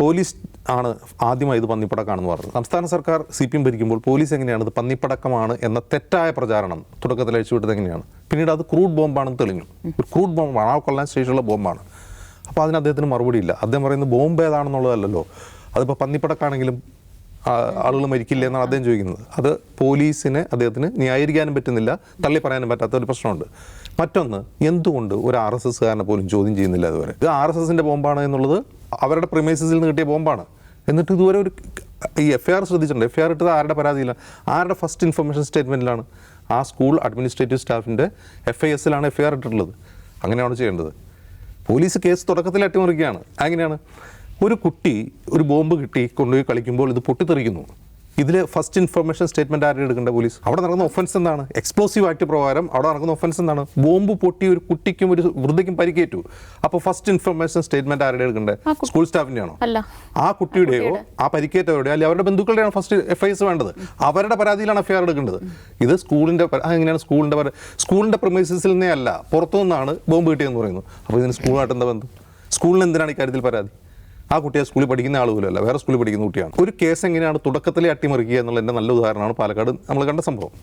Police ആണ് ആദ്യമായി ഇത് പന്നിപ്പടക്കമാണെന്ന് പറഞ്ഞത്. സംസ്ഥാന സർക്കാർ സി പി എം ഭരിക്കുമ്പോൾ പോലീസ് എങ്ങനെയാണ് ഇത് പന്നിപ്പടക്കമാണ് എന്ന തെറ്റായ പ്രചാരണം തുടക്കത്തിൽ അഴിച്ചുവിട്ടത് എങ്ങനെയാണ്? പിന്നീട് അത് ക്രൂഡ് ബോംബാണെന്ന് തെളിഞ്ഞു. ഒരു ക്രൂഡ് ബോംബാണ് ആ കൊല്ലാൻ സ്റ്റേഷനുള്ള ബോംബാണ്. അപ്പോൾ അതിന് അദ്ദേഹത്തിന് മറുപടിയില്ല അദ്ദേഹം പറയുന്നത് ബോംബ് ഏതാണെന്നുള്ളതല്ലോ അതിപ്പോൾ പന്നിപ്പടക്കാണെങ്കിലും ആളുകൾ മരിക്കില്ല എന്നാണ് അദ്ദേഹം ചോദിക്കുന്നത്. അത് പോലീസിനെ അദ്ദേഹത്തിന് ന്യായീകരിക്കാനും പറ്റുന്നില്ല തള്ളി പറയാനും പറ്റാത്ത ഒരു പ്രശ്നമുണ്ട്. മറ്റൊന്ന് എന്തുകൊണ്ട് ഒരു ആർ എസ് എസ്സുകാരനെ പോലും ചോദ്യം ചെയ്യുന്നില്ല അതുവരെ ഇത് ആർ എസ് എസിന്റെ ബോംബാണ് എന്നുള്ളത് അവരുടെ പ്രിമൈസസിൽ നിന്ന് കിട്ടിയ ബോംബാണ്. എന്നിട്ട് ഇതുവരെ ഒരു ഈ എഫ് ഐ ആർ ശ്രദ്ധിച്ചിട്ടുണ്ട്. എഫ് ഐ ആർ ഇട്ടത് ആരുടെ പരാതിയില്ല ആരുടെ ഫസ്റ്റ് ഇൻഫർമേഷൻ സ്റ്റേറ്റ്മെന്റിലാണ് ആ സ്കൂൾ അഡ്മിനിസ്ട്രേറ്റീവ് സ്റ്റാഫിന്റെ എഫ് ഐ എസിലാണ് എഫ് ഐ ആർ ഇട്ടിട്ടുള്ളത്. അങ്ങനെയാണ് ചെയ്യേണ്ടത്. പോലീസ് കേസ് തുടക്കത്തിൽ അട്ടിമറിക്കുകയാണ്. അങ്ങനെയാണ് ഒരു കുട്ടി ഒരു ബോംബ് കിട്ടി കൊണ്ടുപോയി കളിക്കുമ്പോൾ ഇത് പൊട്ടിത്തെറിക്കുന്നു. ഇതിൽ ഫസ്റ്റ് ഇൻഫർമേഷൻ സ്റ്റേറ്റ്മെന്റ് ആരും എടുക്കേണ്ട പോലീസ് അവിടെ നടക്കുന്ന ഒഫൻസ് എന്താണ്? എക്സ്പ്ലോസീവ് ആക്ട് പ്രകാരം അവിടെ നടക്കുന്ന ഒഫൻസ് എന്താണ്? ബോംബ് പൊട്ടി ഒരു കുട്ടിക്കും ഒരു വൃദ്ധയ്ക്കും പരിക്കേറ്റു. അപ്പോൾ ഫസ്റ്റ് ഇൻഫർമേഷൻ സ്റ്റേറ്റ്മെന്റ് ആരുടെ എടുക്കേണ്ടത് സ്കൂൾ സ്റ്റാഫിന്റെ ആണോ ആ കുട്ടിയുടെയോ ആ പരിക്കേറ്റവരുടെയോ അല്ലെങ്കിൽ അവരുടെ ബന്ധുക്കളുടെയാണ് ഫസ്റ്റ് എഫ് ഐ എസ് വേണ്ടത്? അവരുടെ പരാതിയിലാണ് എഫ്ഐആർ എടുക്കേണ്ടത്. ഇത് സ്കൂളിന്റെ എങ്ങനെയാണ് സ്കൂളിന്റെ സ്കൂളിന്റെ പ്രൊമൈസിൽ നിന്നേ അല്ല പുറത്തുനിന്നാണ് ബോംബ് കിട്ടിയെന്ന് പറയുന്നു അപ്പോൾ ഇതിന് സ്കൂളായിട്ട് എന്താ ബന്ധം? സ്കൂളിന് എന്തിനാണ് ഇക്കാര്യത്തിൽ പരാതി? ആ കുട്ടിയെ സ്കൂളിൽ പഠിക്കുന്ന ആളുകളല്ല വേറെ സ്കൂളിൽ പഠിക്കുന്ന കുട്ടിയാണ്. ഒരു കേസ് എങ്ങനെയാണ് തുടക്കത്തിലെ അട്ടിമറിക്കുക എന്നുള്ള എന്റെ നല്ല ഉദാഹരണമാണ് പാലക്കാട്. നമ്മൾ കണ്ട സംഭവം.